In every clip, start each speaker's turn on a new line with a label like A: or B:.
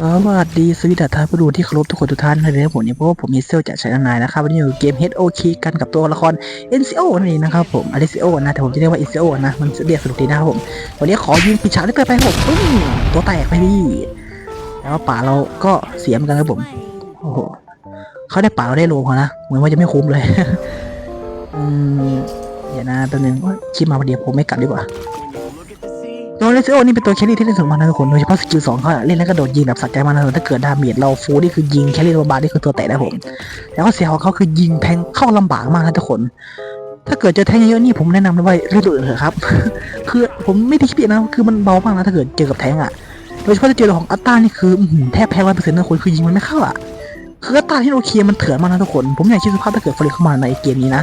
A: สวัสดีสวัสดีท่านผู้ดูที่เคารพทุกคนทุกท่านเลยนะครับผมเนี่ยเพราะว่าผมมีเซลจากชายนายนะครับวันนี้อยู่เกม HOK กันกับตัวละคร NCO นั่นเองนะครับผม Alessio นะแต่ผมจะเรียกว่า NCO นะมันเรียกสนุกดีนะครับผมวันนี้ขอยิงปิดฉากได้เกินไปผมปึ้งตัวแตกไปดิแล้วป่าเราก็เสียเหมือนกันครับผมโอ้โหเขาได้ป่าเราได้โลเขานะเหมือนว่าจะไม่คุ้มเลยอืมเดี๋ยวนะแป๊บนึงว่าคิดมาประเดี๋ยวผมไม่กลับดีกว่า ตัวเลสโอนี่เป็นตัวแครี่ที่เล่นสมมันนะทุกคนโดยเฉพาะสกิลสองเขาอะเล่นแล้วก็โดดยิงแบบสัดใจมากนะถ้าเกิดดาเมจเราฟูนี่คือยิงแครี่ตัวบาร์นี่คือตัวแตะนะผม แล้วก็เสียของเขาคือยิงแทงเข้าลำบากมากนะทุกคน ถ้าเกิดเจอแทงเยอะๆนี่ผมแนะนำเลยว่าเลือกตัวอื่นเถอะครับ คือผมไม่ได้คิดผิดนะคือมันเบามากนะถ้าเกิดเจอกับแทงอะโดยเฉพาะถ้าเจอของอัตตานี่คือแทบแพ้ร้อยเปอร์เซ็นต์นะคนคือยิงมันไม่เข้าอะคืออัตตาที่โอเคมันเถื่อนมากนะทุกคน ผมอยากคิดสภาพถ้าเกิดฟอร์เรเข้ามาในเกมนี้นะ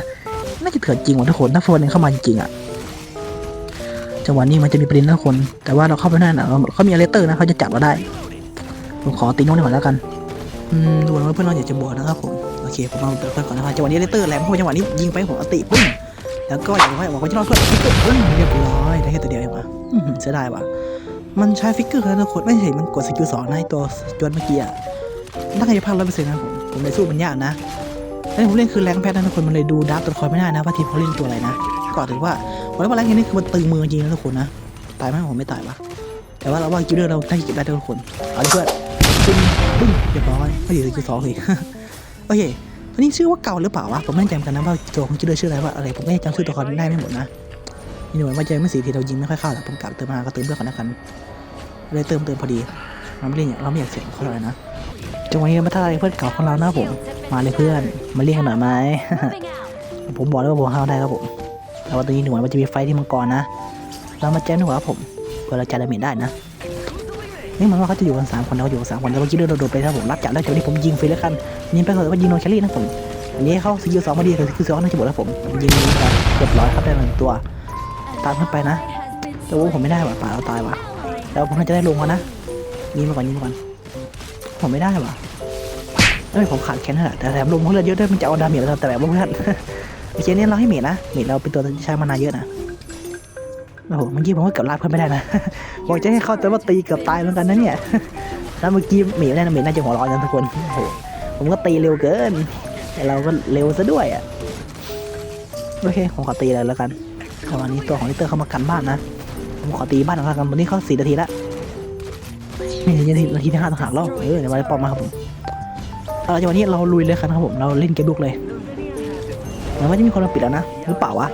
A: น่าจะเถื่อนจริงว่ะทุกคนถ้าฟอร์เรเข้ามาจริงๆอะ จังหวะนี้มันจะมีประเด็นนะคน แต่ว่าเราเข้าไปได้นะเขามีอะไรเตอร์นะเขาจะจับเราได้ผมขอตีน้องดีกว่าแล้วกันอืมดูเหมือนว่าเพื่อนเราอยากจะบวกนะครับผมโอเคผมเอาเพื่อนก่อนนะครับจังหวะนี้เลเตอร์แหลมเข้าไปจังหวะนี้ยิงไปผมอติปึ้งแล้วก็อย่างไรบอกว่าจะรอดเพื่อนฟิกเกอร์ปึ้งเรียบร้อยได้แค่ตัวเดียวเองว่ะอื้อหือเสียดายว่ะมันใช้ฟิกเกอร์แล้วทุกคนไม่ใช่มันกดสกิลสองในตัวจวนเมื่อกี้อะน่าจะพลาดร้อยเปอร์เซ็นต์นะผมผมเลยสู้มันยากนะแล้วผมเล่นคือแรงแพทนะทุกคนมันเลยดูดับตัวละครไม่ได้นะว่าทีมเขาเล่นตัวอะไรนะก็ถือว่า ผมว่าแรงนี้คือมันตึงมือจริงนะทุกคนนะ ตายไหมผมไม่ตายวะแต่ว่าเราว่ากิลเลอร์เราได้เก็บได้ทุกคน เอาดิเพื่อนปึ้งปึ้งเรียบร้อยไม่อยู่ในคิวสองเลยโอเคตัวนี้ชื่อว่าเก่าหรือเปล่าวะ ผมไม่แน่ใจเหมือนกันนะว่าตัวของกิลเลอร์ชื่ออะไรว่าอะไร ผมไม่จำชื่อตัวละครได้ไม่หมดนะนี่หน่วยว่าจะไม่สีทีเรายิงไม่ค่อยเข้าแต่ผมกลับเติมมาก็เติมเพื่อนก่อนนะครับเลยเติมเติมพอดีเราไม่เล่นอย่างเราไม่อยากเสียงเขาเลยนะจังหวะนี้มาท่าอะไรเพื่อนเก่าของเรานะผม มาเลยเพื่อน มาเรียกกันหน่อยไหมผมบอกแล้วว่าผมห้าได้ครับผม แต่ว่าตอนนี้หน่วยมันจะมีไฟที่มังกรนะ เรามาแจ้งดีกว่าครับผมเพื่อเราจะดาเมจได้นะนี่มันว่าเขาจะอยู่กันสามคนเราอยู่กันสามคนแล้วเมื่อกี้เดินโดดไปครับผมรับจับได้แต่วันนี้ผมยิงฟรีแล้วกันยิงไปก่อนแล้วก็ยิงโนแคลรี่นะผมอันนี้เขาสกิลสองมาดีแต่สกิลสองน่าจะหมดแล้วผมยิงไปเรียบร้อยครับได้หนึ่งตัว ตามขึ้นไปนะแต่ว่าผมไม่ได้ว่ะป่าเราตายว่ะแล้วผมน่าจะได้ลงก่อนะยิงมาก่อนยิงมาก่อนผมไม่ได้ว่ะเอ้ยผมขาดแค่นั้นแหละแต่แถมลงเพราะเลือดเยอะด้วยมันจะเอาดาเมจแล้วแต่แบบว่าเพื่อน โอเคเนี่ยเราให้เมจนะเมจเราเป็นตัวใช้มานาเยอะนะโอ้โหเมื่อกี้ผมก็เกือบลากเพื่อนไม่ได้นะบอกจะให้เข้าแต่ว่าตีเกือบตายเหมือนกันนะเนี่ยแล้วเมื่อกี้หมีได้นะหมีน่าจะหัวร้อนกันทุกคนโอ้โหผมก็ตีเร็วเกิน แต่เราก็เร็วซะด้วยอะโอเคผมขอตีเลยแล้วกันต่วันนี้ตัวของลิเตอร์เข้ามากันบ้านนะผมขอตีบ้านของเรากันวันนี้เขาสี่นาทีละนี่นาทีนาทีที่ห้าต่างหากแล้วเออเดี๋ยวมาได้ปอมมาครับผมเอาละจังหวะนี้เราลุยเลยกันครับผมเราเล่นเกมลุกเลย มือนว่าจะมีคนมาปิดแล้วนะหรือเปล่าวะ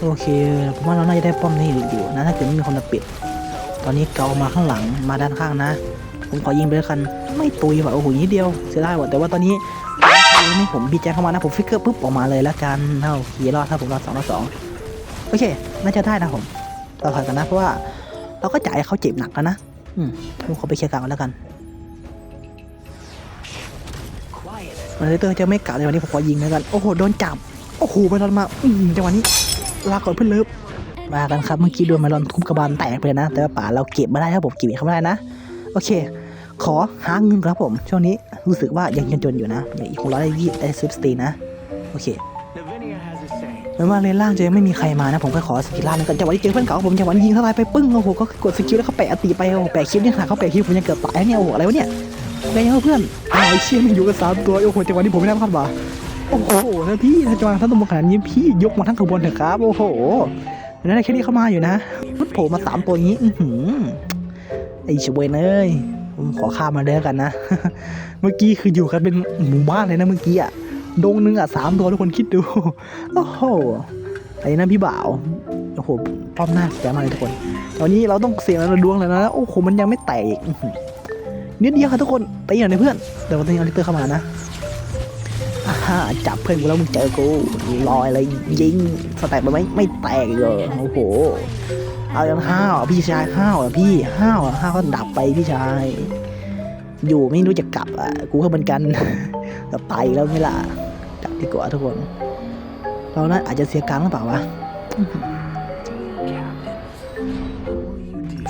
A: โอเคผมว่าเราน่าจะได้ป้อมนี่อยู่นะถ้าเกิดไม่มีคนมาปิด ตอนนี้เกามาข้างหลังมาด้านข้างนะ ผมขอยิงไปแล้วกันไม่ตุยว่ะโอ้โหนิดเดียวเสียดายว่ะแต่ว่าตอนนี้นี่ผมบีแจ็คเข้ามานะผมฟิกเกอร์ปุ๊บออกมาเลยแล้วกันเท่าขี่รอดถ้าผมรอดสองรอดสองโอเค น่าจะได้นะผมเราถอยกันนะเพราะว่า เราก็จ่ายเขาเจ็บหนักกันนะ อืมผมขอไปเคลียร์กลางกันแล้วกัน วันนี้เตอร์จะไม่กลับในวันนี้ผมขอยิงแล้วกัน โอ้โห โดนจับ โอ้โหไปรอนมา อืมจังหวะนี้ ลาก่อนเพื่อนเลิฟมากันครับ เมื่อกี้โดนไมลอนทุบกระบาลแตกไปนะ แต่ว่าป่าเราเก็บมาได้ครับผมเก็บเขาไม่ได้นะ โอเค ขอหาเงินครับผม ช่วงนี้รู้สึกว่ายังจนๆอยู่นะอีกคนร้อยได้ยี่ได้ซิปสตีนะ โอเคไม่ว่าเลนล่างจะยังไม่มีใครมานะ ผมก็ขอสกิลล่างกันจังหวะที่เจอเพื่อนเก่าผมจังหวะยิงเท่าไรไปปึ้งโอ้โหก็กดสกิลแล้วเขาแปะอติไปโอ้โหแปะคิวเนี่ยขนาดเขาแปะคิวผมยังเกือบตายเนี่ยโอ้โหอะไรวะเนี่ย แปะยังเพื่อนอ้าวไอ้เชี่ยมันอยู่กันสามตัวโอ้โหจังหวะนี้ผมไม่ได้พลาดว่ะโอ้โหท่านพี่ถ้าจังหวะท่านตัวขนาดนี้พี่ยกมาทั้งขบวนเถอะครับ โอ้โหนั่นแค่นี้เข้ามาอยู่นะพุทโผล่มาสามตัวอย่างนี้ อือหือไอ้ชเวนเอ้ยผมขอข้ามมาเลยกันนะ เมื่อกี้คืออยู่กันเป็นหมู่บ้านเลยนะเมื่อกี้อะดงหนึงอะสามตัวทุกคนคิดดู โอ้โหไอ้นั่นพี่บ่าว โอ้โหป้อมหน้าเสียมาเลยทุกคน ตอนนี้เราต้องเสี่ยงแล้วดวงเลยนะ โอ้โห มันยังไม่แตก นิดเดียวค่ะทุกคนตีหน่อยนะเพื่อนเดี๋ยววันนี้เอาลิเตอร์เข้ามานะอ่าจับเพื่อนกูแล้วมึงเจอกูลอยเลยยิงสแต็กไปไหมไม่แตกเลยโอ้โหเอายังห้าวพี่ชายห้าวอะพี่ห้าวอะห้าวก็ดับไปพี่ชาย อยู่ไม่รู้จะกลับอะกูก็เหมือนกันแต่ไปแล้วไม่ล่ะกลับดีกว่าทุกคน เราน่าอาจจะเสียกลางหรือเปล่าวะอื้อหือ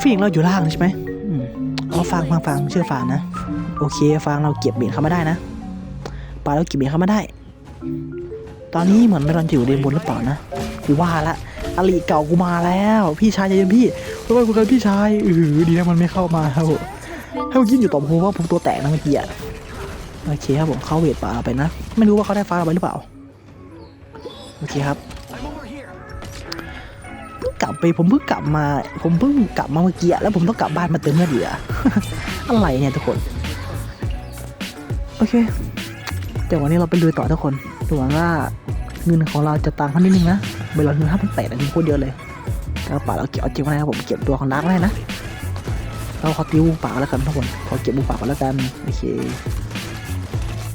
A: ฟิงเราอยู่ล่างใช่ไหม เอาฟังฟังฟังเชื่อฟังนะ โอเคฟังเราเก็บเบียดเข้ามาได้นะปลาแล้วกี่เมตรเข้ามาได้ ตอนนี้เหมือนไม่รอนอยู่เดนบนหรือเปล่านะกูว่าละอลีเก่ากูมาแล้ว พี่ชายใจเย็นพี่ระว่ากูกับพี่ชายเออดีนะมันไม่เข้ามาครับผมให้มันยิงอยู่ต่อผมว่าผมตัวแตกนะเมื่อกี้อะโอเคครับผมเข้าเวทป่าไปนะ ไม่รู้ว่าเขาได้ฟ้าไปหรือเปล่า โอเคครับ ลับไปผมเพิ่งกลับมา ผมเพิ่งกลับมาเมื่อกี้แล้วผมต้องกลับบ้านมาเติมเลือดเหลืออะไรเนี่ยทุกคน โอเคเดี๋ยววันนี้เราไปลุยต่อทุกคนดูหมือนว่าเงินของเราจะต่างกันนิดนึงนะเวลาเงินห้าพันแปดนนี้โคตรเยอะเลยกระเป๋าเราเก็บเอาเก็บไว้นะครับผมเก็บตัวของดักไว้นะเราขอติวบุกป่าแล้วกันทุกคนขอเก็บบุกป่ากแล้วกันโอเค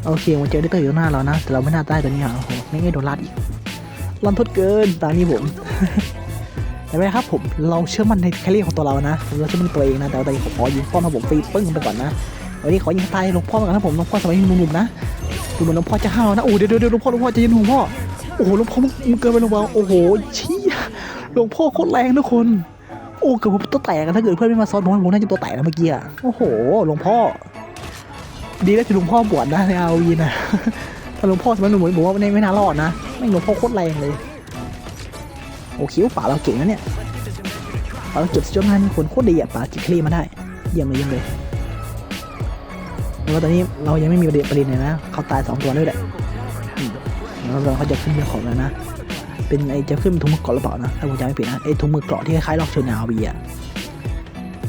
A: โอเคมันเจอได้ก็อยู่หน้าเรานะ แต่เราไม่น่าได้ตัวนี้อะโอ้โหไม่งั้นโดนลาดอีกรันทดเกินตานี้ผม ห็นไหมครับผมเราเชื่อมั่นในแคลรี่ของตัวเรานะเราเชื่อมั่นตัวเองนะแต่ว่าตอนนี้ผมขอยิงป้อมมาผมฟรีปึ้งไปก่อนนะวันนี้ขอยิงตายหลวงพ่อก่อนนะผมหลวงพ่อสมัยหนุ่มๆนะดูเหมือนหลวงพ่อจะห้าวนะโอ้เดี๋ยวเดี๋ยวหลวงพ่อหลวงพ่อจะยินหลวงพ่อโอ้โหหลวงพ่อมึงเกินไปหลวงพ่อโอ้โหชี้หลวงพ่อโคตรแรงทุกคนโอ้เกือบผมตัวแตกอะถ้าเกิดเพื่อนไม่มาซ้อนผมผมน่าจะตัวแตกนะเมื่อกี้อะโอ้โหหลวงพ่อ ดีแล้วที่หลวงพ่อบวชนะในอาวีนะถ้าหลวงพ่อสมัยหนุ่มๆผมว่าไม่น่ารอดนะไม่หลวงพ่อโคตรแรงเลย โอ้คิ้วป่าเราเก่งนะเนี่ยป่าเราเก็บสจนงานคนโคตรดีอะป่าจิคลีมาได้ เยี่ยมเลยเยี่ยมเลยแต่ว่าตอนนี้เรายังไม่มีประเด็นประเด็นเลยนะ เขาตายสองตัวด้วยแหละอืมแล้วเราเขาจะขึ้นเรือของแล้วนะ เป็นไอจะขึ้นถุงมือเกาะหรือเปล่านะ ถ้าผมจำไม่ผิดนะ ไอถุงมือเกาะที่คล้ายๆลอกเชอร์นาวีอะ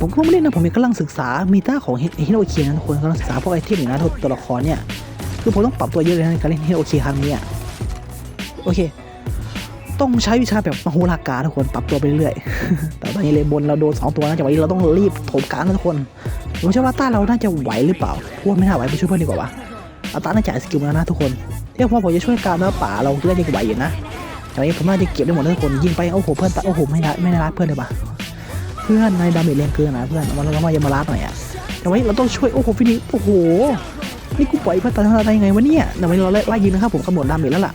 A: ผมก็ไม่เล่นนะ ผมยังกำลังศึกษามีต้าของฮิโรเคียนะทุกคนกำลังศึกษาพวกไอเทมอยู่นะตัวละครเนี่ย คือผมต้องปรับตัวเยอะเลยนะในการเล่นฮิโรเคียครั้งนี้อะโอเค ต้องใช้วิชาแบบมโหฬารกาทุกคนปรับตัวไปเรื่อยๆ แต่ตอนนี้เลยบนเราโดนสองตัวนะจังหวะนี้เราต้องรีบโถมกลางนะทุกคนผมเชื่อว่าต้าเราน่าจะไหวหรือเปล่าพวกไม่น่าไหวไปช่วยเพื่อนดีกว่าวะอาต้าน่าจะสกิลมาแล้วนะทุกคนเที่พอผมจะช่วยการแล้วป่าเราเล่นยังไหวอยู่นะแต่วันนี้ผมน่าจะเก็บได้หมดทุกคนยิงไปโอ้โหเพื่อนตาโอ้โหไม่ได้ไม่ได้รัดเพื่อนเลยปะเพื่อนในดาเมจแรงเกินนะเพื่อนวันเรามาอย่ามารัดหน่อยอะแต่วันนี้เราต้องช่วยโอ้โหฟินิโอ้โหนี่กูปล่อยเพื่อนตายได้ยังไงวะเนี่ยแต่วันนี้เราไล่ยิงนะครับผมกำหนดดาเมจแล้วล่ะ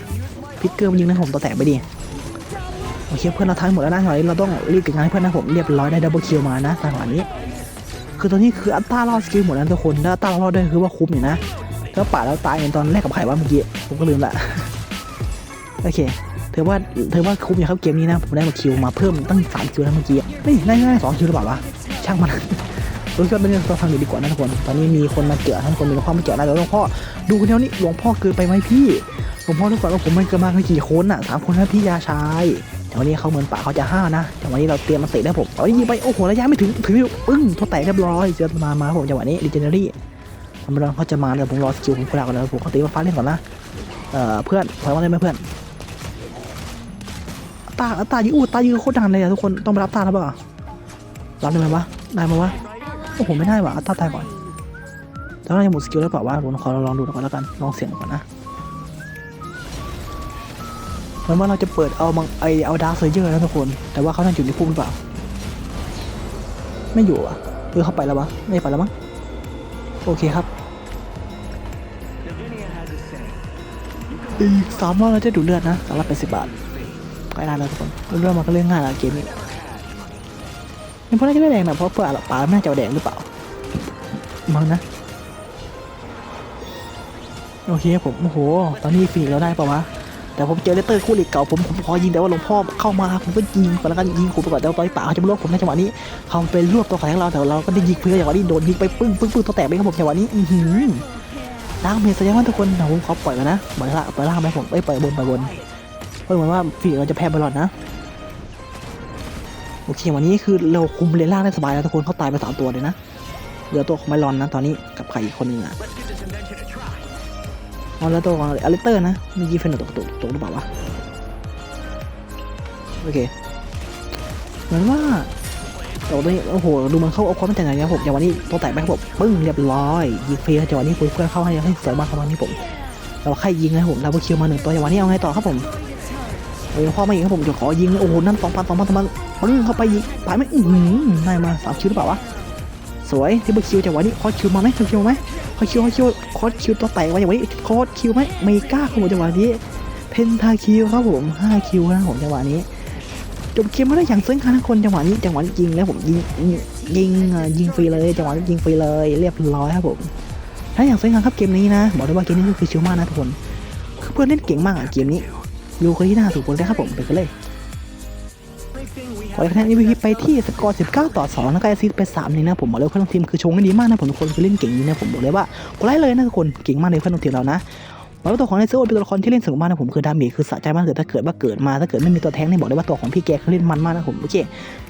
A: พิกเกอร์มันยิงนะผมตัวแตกไปดิ โอเคเพื่อนเราทั้งหมดแล้วนะหน่อยเราต้องรีบเก็บงานให้เพื่อนนะผมเรียบร้อยได้ดับเบิลคิวมานะจังหวะนี้ คือตอนนี้คืออัตตารอดสกิลหมดแล้วทุกคนถ้าอัตตารอดได้คือว่าคุ้มอยู่นะถ้าป่าแล้วตายอย่างตอนแรกกับไผ่ว่าเมื่อกี้ผมก็ลืมละโอเคถือว่าถือว่าคุ้มอยู่ครับเกมนี้นะผมได้มาคิวมาเพิ่มตั้งสามคิวแล้วเมื่อกี้เฮ้ยได้ได้สองคิวหรือเปล่าวะช่างมันรู้สึกว่าเป็นเราฟังดูดีกว่านะทุกคนตอนนี้มีคนมาเจอทั้งคนมีหลวงพ่อมาเจอแล้วหลวงพ่อดูคนเดียวนี่หลวงพ่อเกินไปไหมพี่หลวงพ่อรู้ก่อนว่าผมมันเกินมาแค่กี่คนอะสามคนนะพี่ยาชาย แต่วันนี้เขาเหมือนป่าเขาจะห้านะแต่วันนี้เราเตรียมมาเตะได้ผมเอายิงไปโอ้โหระยะไม่ถึงถึงปึ้งตัวแตกเรียบร้อยเจอมามาผมจังหวะนี้ดิเจเนอรี่ธรรมดาเขาจะมาเลยผมรอสกิลของพวกเราก่อนเลยผมเขอตีมาฟ้าเล่นก่อนนะเอ่อเพื่อนถอยมาได้ไหมเพื่อนตาตายิงอู้ตายิงโคตรดังเลยอะทุกคนต้องไปรับตาแล้วเปล่ารับได้ไหมวะได้ไหมวะโอ้โหไม่ได้ว่ะตาตายก่อนแต่ว่ายังหมดสกิลแล้วเปล่าวะผมขอลองดูก่อนแล้วกันลองเสี่ยงก่อนนะ เหมือนว่าเราจะเปิดเอามังไอเอาดาร์เซย์เยอร์นะทุกคน แต่ว่าเขาน่าจะอยู่ในคุกหรือเปล่า ไม่อยู่อะเออเขาไปแล้ววะ ไม่ไปแล้วมั้ง โอเคครับอีกสามรอบเราจะดูเลือดนะสามร้อยแปดสิบบาทใกล้ได้แล้วทุกคนเรื่องมันก็เรื่องง่ายละเกมนี้ยังพอน่าจะไม่แดงนะเพราะเปิดป่าไม่น่าจะแดงหรือเปล่ามั้งนะโอเคผมโอ้โห ตอนนี้ฟีนิกเราได้ปล่าวะ แต่ผมเจอเลตเตอร์คู่หลีกเก่าผมผมพอยิงแต่ว่าหลวงพ่อเข้ามาผมก็ยิงก่อนแล้วกันยิงขู่ไปก่อนแต่ว่าตอยป่าเขาจะมาลวกผมในจังหวะนี้เขาไปรวบตัวแข็งเราแต่เราก็ได้ยิงเพื่อจังหวะนี้โดนยิงไปปึ้งปึ้งปึ้งตัวแตกไปครับผมจังหวะนี้อือหือล้างเมสแสดงว่าทุกคนเดี๋ยวผมขอปล่อยกันะปล่อยละปล่อยล่างไปผมเอ้ยปล่อยบนปล่อยบนเพราะเหมือนว่าฝีเราจะแพ้บอลลอนนะโอเควันนี้คือเราคุมเลนล่างได้สบายแล้วทุกคนเขาตายไปสามตัวเลยนะเหลือตัวของไมลอนนะตอนนี้กับใครอีกคนนึงอะ อ๋อแล้วตัวของอเลเตอร์นะมียีเฟนตกตกตกหรือเปล่าวะโอเคเหมือนว่าแต่ว่าตอนนี้โอ้โหดูมันเข้าเอาความมั่นใจหน่อยนะครับผมอย่างวันนี้ตัวแตกไปครับผมปึ้งเรียบร้อยยิงฟรีจังหวะนี้คุยเพื่อนเข้าให้ให้สวยมากครับวันนี้ผมเราใครยิงนะครับผมเราคิวมาหนึ่งตัวอย่างวันนี้เอาไงต่อครับผมโอ้ยพ่อไม่ยิงครับผมจะขอยิงโอ้โหนั่นสองพันสองพันสองพันปึ้งเข้าไปยิงไปไหมอือหือได้มาสามคิวหรือเปล่าวะสวยที่เบอร์คิวจังหวะนี้คอร์คิวมาไหมคอร์คิวไหม อคิวคอคิวคอร์คิวตัวแตกไว้อย่างวันนี้คอร์คิวไหมไม่กล้าครับผมจังหวะนี้ เพนทาคิวครับผม5คิวนะผมจังหวะนี้จบเกมมาได้อย่างซึ้งค่ะทุกคนจังหวะนี้จังหวะยิงแล้วผมยิงยิงยิงฟรีเลยจังหวะยิงฟรีเลยเรียบร้อยครับผมถ้าอย่างซึ้งครับเกมนี้นะบอกเลยว่าเกมนี้คือชิลมากนะทุกคนคือเพื่อนเล่นเก่งมากอะเกมนี้ดูคนที่หน้าถูกคนเลยครับผมไปกันเลย ขอคะแนน MVP ไปที่สกอร์ 19 ต่อ 2 แล้วก็แอซิสไป3นี่นะผมบอกเลยเพื่อนทีมคือชงกันดีมากนะผมทุกคนคือเล่นเก่งนี่นะผมบอกเลยว่าคนไลค์เลยนะทุกคนเก่งมากเลยเพื่อนทีมเรานะแล้วตัวของไนเซอร์เป็นตัวละครที่เล่นสนุกมากนะผมคือดาเมจคือสะใจมากเลยถ้าเกิดว่าเกิดมาถ้าเกิดไม่มีตัวแท้งนี่บอกได้ว่าตัวของพี่แกเขาเล่นมันมากนะผมโอเค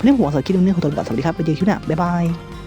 A: เรื่องหัวสำหรับคลิปนี้ขอตัวไปก่อนสวัสดีครับไปเจอกันคลิปหน้าบ๊ายบาย